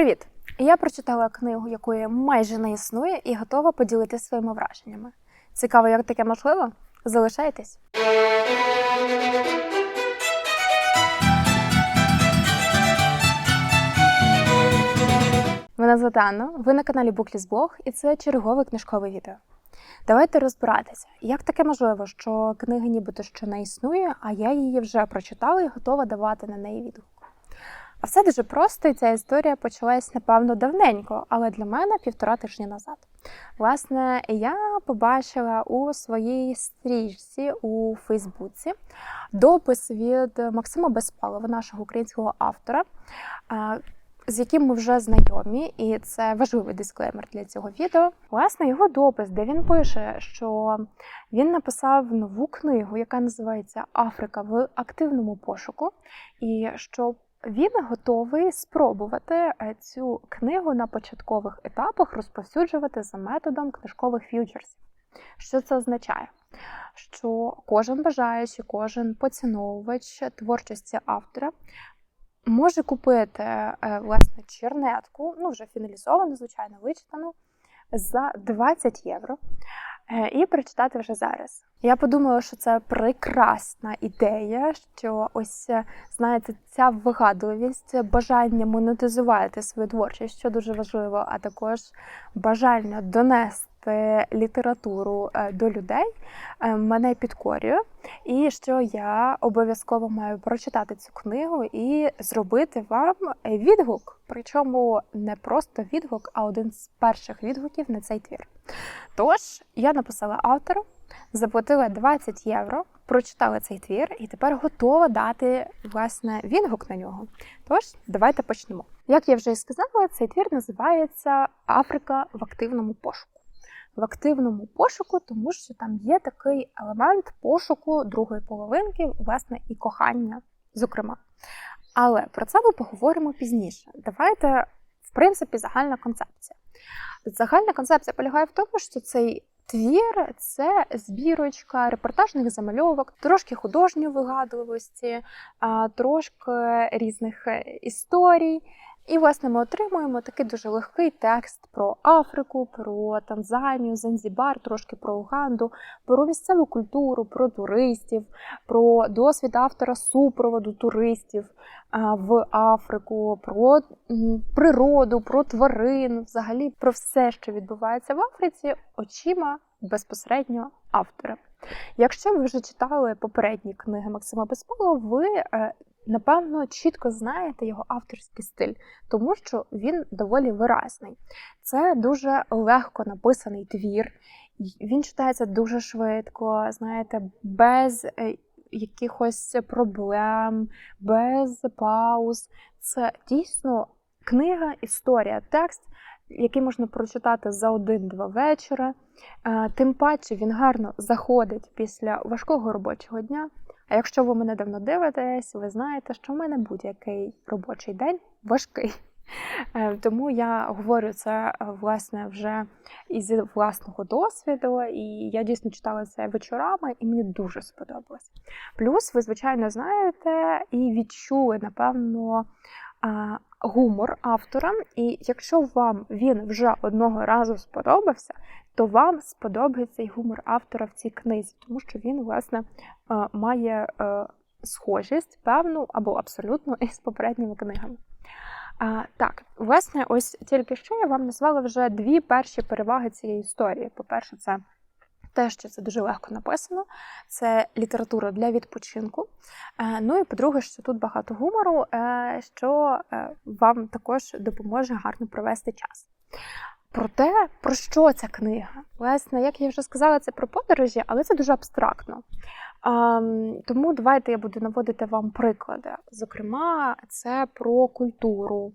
Привіт! Я прочитала книгу, якої майже не існує, і готова поділитися своїми враженнями. Цікаво, як таке можливо? Залишайтесь. Мене звати Анна, ви на каналі Booklist Blog, і це чергове книжкове відео. Давайте розбиратися, як таке можливо, що книга нібито ще не існує, а я її вже прочитала і готова давати на неї відгук. А все дуже просто, і ця історія почалась, напевно, давненько, але для мене півтора тижні назад. Власне, я побачила у своїй стрічці у Фейсбуці допис від Максима Безпалова, нашого українського автора, з яким ми вже знайомі, і це важливий дисклеймер для цього відео. Власне, його допис, де він пише, що він написав нову книгу, яка називається Африка в активному пошуку, і що він готовий спробувати е, цю книгу на початкових етапах розповсюджувати за методом книжкових ф'ючерсів. Що це означає? Що кожен бажаючий, кожен поціновувач творчості автора може купити е, власне чернетку, ну вже фіналізовану, звичайно, вичитану, за 20 євро. Е, і прочитати вже зараз. Я подумала, що це прекрасна ідея, що ось е, знаєте, ця вигадливість, бажання монетизувати свою творчість, що дуже важливо, а також бажання донести літературу е, до людей мене підкорює, і що я обов'язково маю прочитати цю книгу і зробити вам відгук. Причому не просто відгук, а один з перших відгуків на цей твір. Тож я написала автору, заплатила 20 євро, прочитала цей твір і тепер готова дати власне відгук на нього. Тож, давайте почнемо. Як я вже і сказала, цей твір називається Африка в активному пошуку. В активному пошуку, тому що там є такий елемент пошуку другої половинки, власне, і кохання, зокрема. Але про це ми поговоримо пізніше. Давайте, в принципі, загальна концепція. Загальна концепція полягає в тому, що цей твір це збірочка репортажних замальовок, трошки художньої вигадливості, трошки різних е, історій. І, власне, ми отримуємо такий дуже легкий текст про Африку, про Танзанію, Занзібар, трошки про Уганду, про місцеву культуру, про туристів, про досвід автора супроводу туристів в Африку, про природу, про тварин, взагалі про все, що відбувається в Африці, очима безпосередньо автора. Якщо ви вже читали попередні книги Максима Безполова, ви е, напевно чітко знаєте його авторський стиль, тому що він доволі виразний. Це дуже легко написаний твір, він читається дуже швидко, знаєте, без е, якихось проблем, без пауз. Це дійсно книга, історія, текст. Який можна прочитати за один-два вечора. Е, тим паче він гарно заходить після важкого робочого дня. А якщо ви мене давно дивитесь, ви знаєте, що в мене будь-який робочий день важкий. Е, тому я говорю це е, власне вже із власного досвіду, і я дійсно читала це вечорами, і мені дуже сподобалось. Плюс, ви, звичайно, знаєте і відчули, напевно, гумор автора. І якщо вам він вже одного разу сподобався, то вам сподобається й гумор автора в цій книзі, тому що він, власне, е, має е, схожість певну або абсолютно із попередніми книгами. А, Так, власне, ось тільки що я вам назвала вже дві перші переваги цієї історії. По-перше, це те, що це дуже легко написано, це література для відпочинку. Е, ну і по-друге, що тут багато гумору, що вам також допоможе гарно провести час. Про те, про що ця книга. Власне, як я вже сказала, це про подорожі, але це дуже абстрактно. А, Тому давайте я буду наводити вам приклади. Зокрема, це про культуру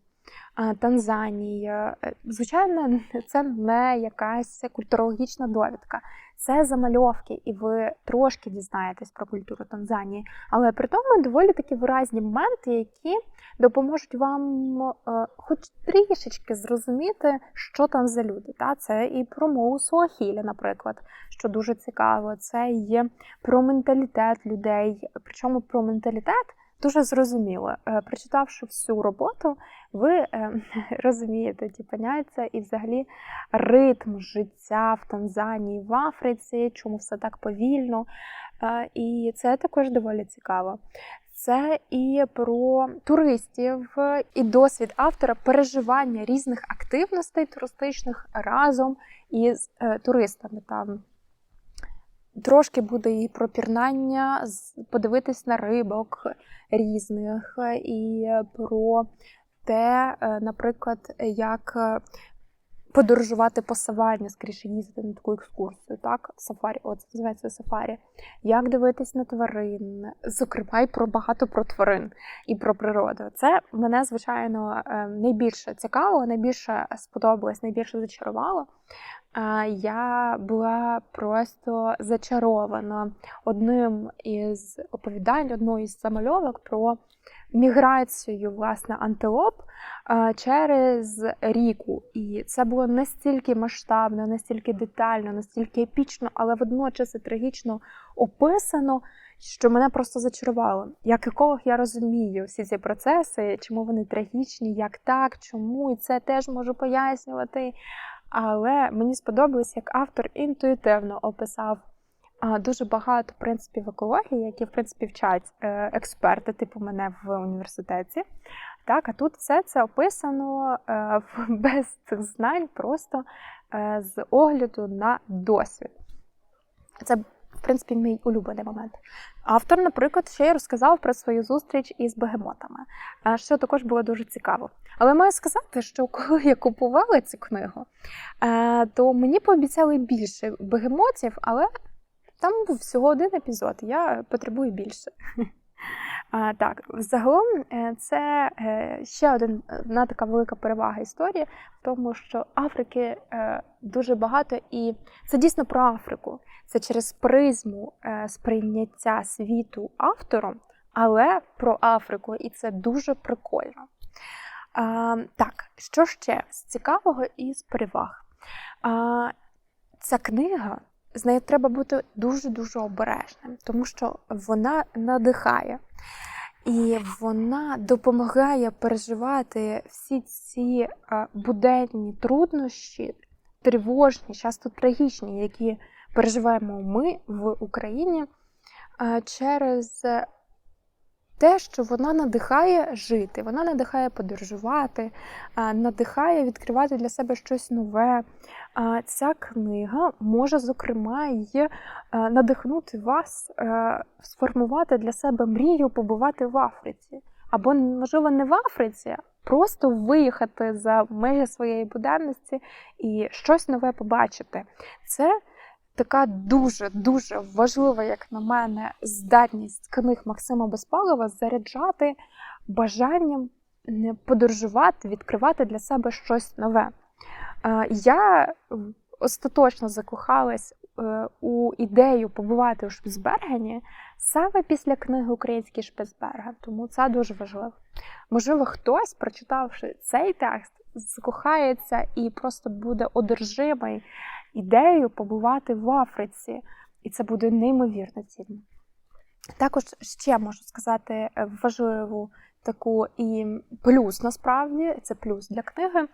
Танзанії. Е, звичайно, це не якась культурологічна довідка. Це замальовки, і ви трошки дізнаєтесь про культуру Танзанії, але при тому доволі такі виразні моменти, які допоможуть вам е, хоч трішечки зрозуміти, що там за люди. Це і про мову Суахілі, наприклад, що дуже цікаво. Це є про менталітет людей. Причому про менталітет дуже зрозуміло. Е, Прочитавши всю роботу, ви е, розумієте ті поняття і взагалі ритм життя в Танзанії, в Африці, чому все так повільно. Е, І це також доволі цікаво. Це і про туристів, і досвід автора переживання різних активностей туристичних разом із туристами. Там трошки буде і про пірнання, подивитись на рибок різних, е, і про те, е, наприклад, як е, подорожувати по саванні, скоріше їздити на таку екскурсію, так? Сафарі, от це називається сафарі. Як дивитись на тварин, зокрема, і про багато про тварин і про природу. Це мене, звичайно, найбільше цікавило, найбільше сподобалось, найбільше зачарувало. Я була просто зачарована одним із оповідань, одною із замальовок про міграцію власне антилоп через ріку. І це було настільки масштабно, настільки детально, настільки епічно, але водночас і трагічно описано, що мене просто зачарувало. Як еколог я розумію всі ці процеси, чому вони трагічні, як так, чому, і це теж можу пояснювати. Але мені сподобалось, як автор інтуїтивно описав дуже багато принципів екології, які в принципі вчать е, експерти, типу мене в університеті. Так, а тут все це описано е, без цих знань, просто е, з огляду на досвід. Це, принципі, мій улюблений момент. Автор, наприклад, ще й розказав про свою зустріч із бегемотами, е, що також було дуже цікаво. Але маю сказати, що коли я купувала цю книгу, е, то мені пообіцяли більше бегемотів, але там був всього один епізод. Я потребую більше. Так, загалом е, це е, ще одна така велика перевага історії в тому, що Африки е, дуже багато, і це дійсно про Африку. Це через призму сприйняття світу автором, але про Африку, і це дуже прикольно. Так, що ще з цікавого із переваг? А, ця книга з нею треба бути дуже-дуже обережним, тому що вона надихає. І вона допомагає переживати всі ці е, буденні труднощі, тривожні, часто трагічні, які переживаємо ми в Україні е, через те, що вона надихає жити, вона надихає подорожувати, надихає відкривати для себе щось нове. Ця книга може, зокрема, е, надихнути вас е, сформувати для себе мрію побувати в Африці. Або, можливо, не в Африці, просто виїхати за межі своєї буденності і щось нове побачити. Це така дуже дуже важлива, як на мене, здатність книг Максима Безпалова заряджати бажанням подорожувати, відкривати для себе щось нове. Е, Я остаточно закохалась е, у ідею побувати у Шпицбергені саме після книги Український Шпицберген, тому це дуже важливо. Можливо, хтось, прочитавши цей текст, закохається і просто буде одержимий ідеєю побувати в Африці, і це буде неймовірно цінно. Також ще можу сказати е, важливу таку і плюс насправді це плюс для книги,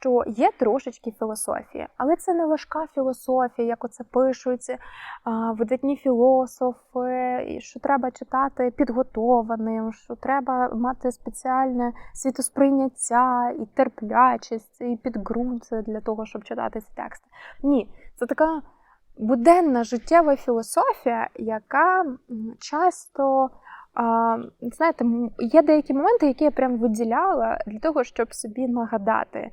що є трошечки філософії, але це не важка філософія, як оце пишуть видатні філософи, що треба читати підготованим, що треба мати спеціальне світосприйняття і терплячість, і підґрунт для того, щоб читати ці тексти. Ні, це така буденна життєва філософія, яка часто. Знаєте, є деякі моменти, які я прям виділяла для того, щоб собі нагадати,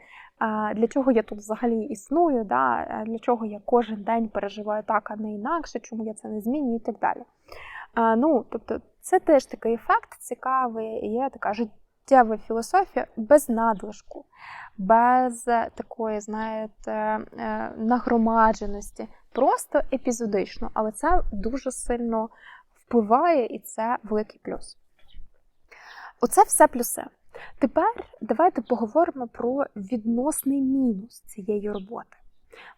для чого я тут взагалі існую, да, для чого я кожен день переживаю так, а не інакше, чому я це не змінюю і так далі. Ну, тобто, це теж такий ефект цікавий, є така життєва філософія без надлишку, без такої, знаєте, е, нагромадженості, просто епізодично, але це дуже сильно впливає, і це великий плюс. Оце все плюси. Тепер давайте поговоримо про відносний мінус цієї роботи.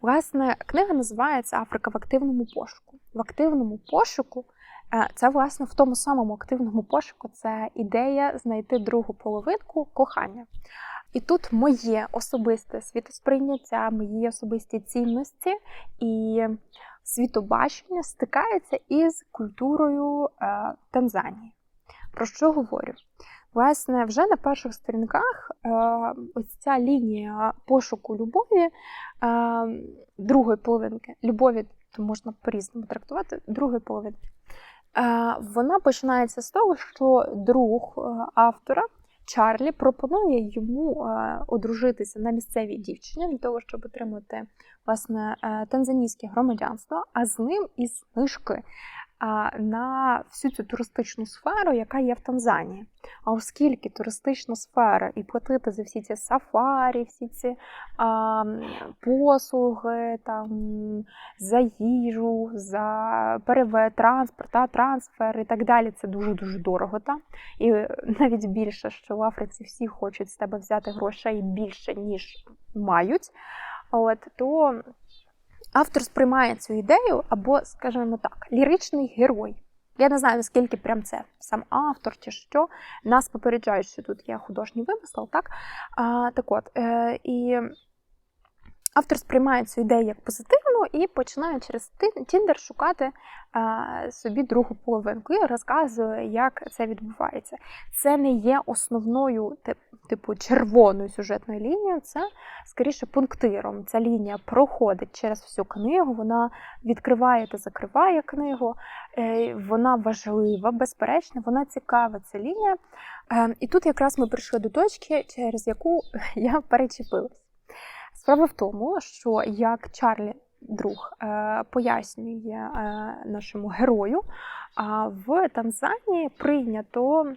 Власне, книга називається Африка в активному пошуку. В активному пошуку Е, Це, власне, в тому самому активному пошуку це ідея знайти другу половинку кохання. І тут моє особисте світосприйняття, мої особисті цінності і світобачення стикаються із культурою е, Танзанії. Про що говорю? Власне, вже на перших сторінках е, ось ця лінія пошуку любові, е, другої половинки, любові то можна по-різному трактувати, другої половинки. Вона починається з того, що друг автора Чарлі пропонує йому е, одружитися на місцевій дівчині для того, щоб отримати власне е, танзанійське громадянство, а з ним і знижки на всю цю туристичну сферу, яка є в Танзанії. А оскільки туристична сфера і платити за всі ці сафарі, всі ці а, послуги, там, за їжу, за переве, транспорт, трансфер і так далі, це дуже-дуже дорого. Та? І навіть більше, що в Африці всі хочуть з тебе взяти грошей більше, ніж мають. От, то автор сприймає цю ідею, або, скажімо так, ліричний герой. Я не знаю, наскільки прям це сам автор чи що. Нас попереджають, що тут є художній вимисел, так? А, Так от, е, і автор сприймає цю ідею як позитивну і починає через Тіндер шукати собі другу половинку і розказує, як це відбувається. Це не є основною типу червоною сюжетною лінією, це скоріше пунктиром. Ця лінія проходить через всю книгу, вона відкриває та закриває книгу, е, вона важлива, безперечно, вона цікава, ця лінія. Е, і тут якраз ми прийшли до точки, через яку я перечепилась. Справа в тому, що як Чарлі друг е, пояснює нашому герою, в Танзанії прийнято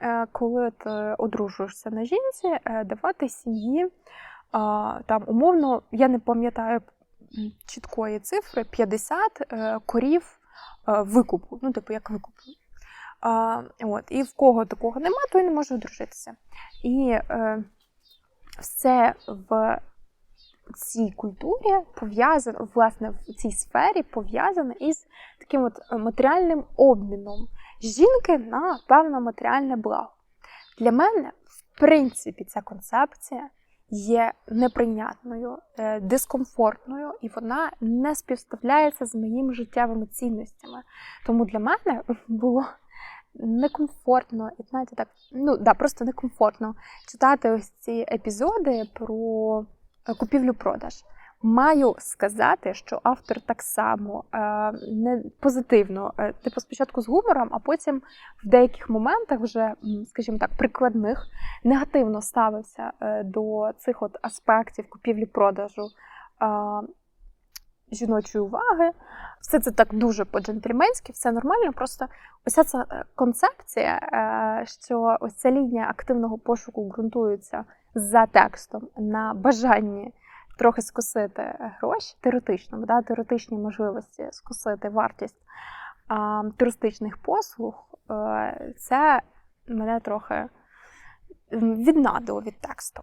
Е, коли ти одружуєшся на жінці, е, давати сім'ї там умовно, я не пам'ятаю чіткої цифри, 50 е, корів викупу, ну, типу, як викупу. А, от, І в кого такого нема, той не може одружитися. І е, все в цій культурі пов'язано, власне, в цій сфері пов'язане із таким от матеріальним обміном жінки на певне матеріальне благо. Для мене, в принципі, ця концепція є неприйнятною, е, дискомфортною, і вона не співставляється з моїми життєвими цінностями. Тому для мене було некомфортно, і знаєте, так, ну да, просто некомфортно читати ось ці епізоди про е, купівлю-продаж. Маю сказати, що автор так само е, не позитивно, е, типу спочатку з гумором, а потім в деяких моментах, вже, скажімо так, прикладних, негативно ставився е, до цих от аспектів купівлі-продажу е, жіночої уваги. Все це так дуже по-джентльменськи, все нормально. Просто ось ця е, концепція, е, що ось ця лінія активного пошуку ґрунтується за текстом на бажанні трохи скосити гроші теоретично, да, теоретичні можливості скосити вартість туристичних послуг, е, це мене трохи віднадило від тексту.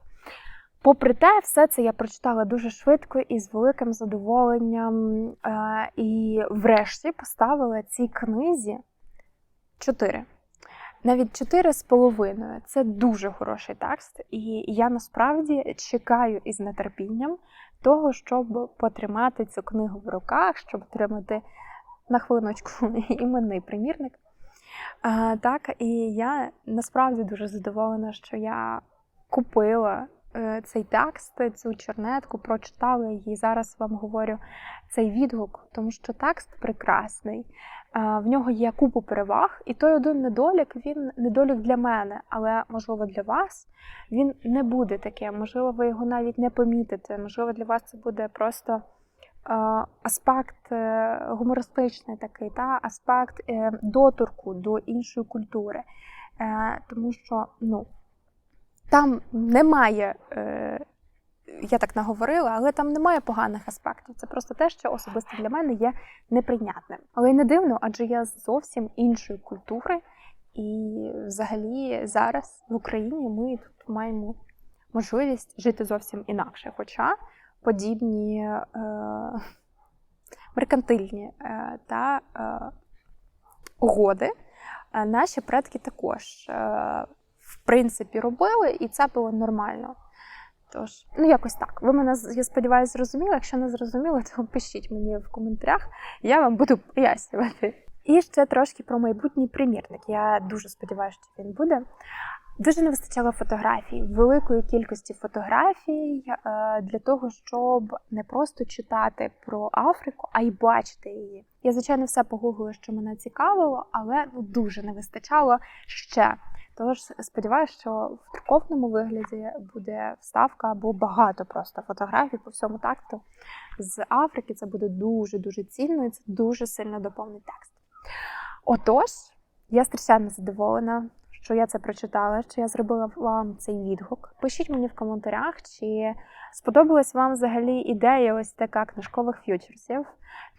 Попри те, все це я прочитала дуже швидко і з великим задоволенням. Е, і врешті поставила цій книзі чотири навіть чотири з половиною це дуже хороший текст, і я насправді чекаю із нетерпінням того, щоб потримати цю книгу в руках, щоб отримати на хвилиночку іменний примірник. А, Так, і я насправді дуже задоволена, що я купила е, цей текст, цю чернетку, прочитала її. Зараз вам говорю цей відгук, тому що текст прекрасний в нього є купу переваг, і той один недолік він недолік для мене, але можливо для вас він не буде таким. Можливо, ви його навіть не помітите. Можливо, для вас це буде просто аспект е, гумористичний такий, та аспект е, доторку до іншої культури. Е, тому що ну, там немає я так наговорила, але там немає поганих аспектів. Це просто те, що особисто для мене є неприйнятним. Але й не дивно, адже я зовсім іншої культури, і взагалі зараз в Україні ми тут маємо можливість жити зовсім інакше. Хоча подібні е, меркантильні е, та е, угоди е, наші предки також, е, в принципі, робили, і це було нормально. Тож, ну якось так. Ви мене я сподіваюся, зрозуміли. Якщо не зрозуміли, то пишіть мені в коментарях, я вам буду пояснювати. І ще трошки про майбутній примірник. Я дуже сподіваюся, що він буде. Дуже не вистачало фотографій, великої кількості фотографій е, для того, щоб не просто читати про Африку, а й бачити її. Я, звичайно, все погуглила, що мене цікавило, але ну дуже не вистачало ще. Тож сподіваюся, що в друкованому вигляді буде вставка або багато просто фотографій по всьому такту з Африки. Це буде дуже дуже цінно і це дуже сильно доповнить текст. Отож, я страшенно задоволена, що я це прочитала, що я зробила вам цей відгук. Пишіть мені в коментарях, чи сподобалась вам взагалі ідея ось така книжкових ф'ючерсів.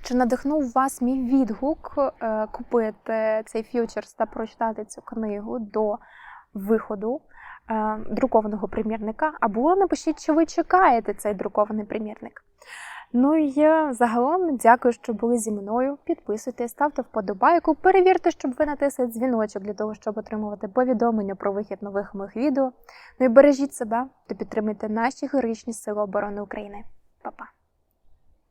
Чи надихнув вас мій відгук е, купити цей ф'ючерс та прочитати цю книгу до виходу е, друкованого примірника? Або напишіть, чи ви чекаєте цей друкований примірник. Ну і загалом дякую, що були зі мною. Підписуйтесь, ставте вподобайку, перевірте, щоб ви натисли дзвіночок для того, щоб отримувати повідомлення про вихід нових моїх відео. Ну і бережіть себе та підтримуйте наші героїчні сили оборони України. Па-па!